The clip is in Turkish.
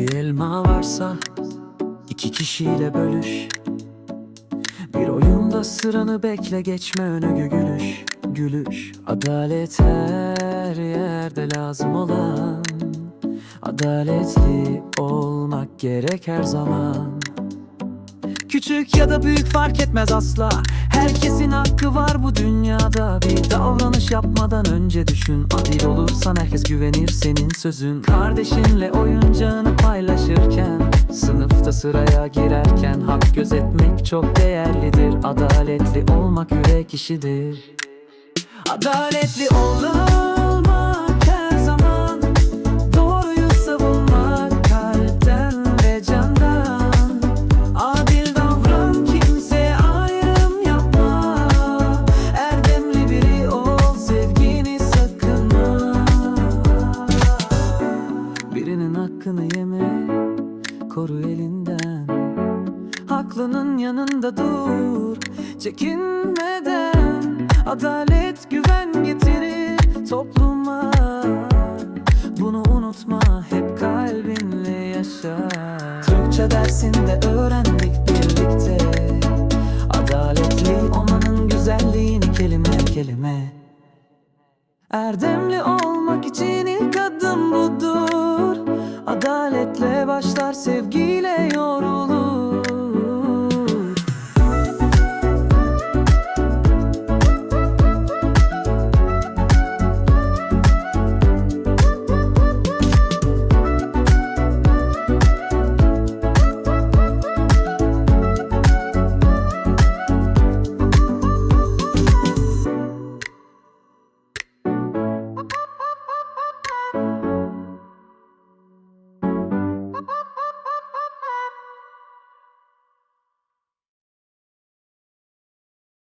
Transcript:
elma varsa iki kişiyle bölüş. Bir oyunda sıranı bekle geçme öne gülüş Gülüş. Adalet her yerde lazım olan. Adaletli olmak gerek her zaman. Küçük ya da büyük fark etmez asla. Herkesin hakkı var bu dünyada. Bir davranış yapmadan önce düşün. Adil olursan herkes güvenir senin sözün. Kardeşinle oyuncağını sıraya girerken Hak gözetmek çok değerlidir. Adaletli olmak yürek işidir. Adaletli olmak her zaman Doğruyu savunmak kalpten ve candan. Adil davran kimseye ayrım yapma. Erdemli biri ol sevgini sakınma. Birinin hakkını yeme koru elinden. Haklının yanında dur Çekinmeden. Adalet güven getirir topluma. Bunu unutma hep kalbinle yaşa. Türkçe dersinde öğrendik birlikte. Adaletli olmanın güzelliğini kelime kelime. Erdemli olmak için Adaletle başlar sevgiyle yorulur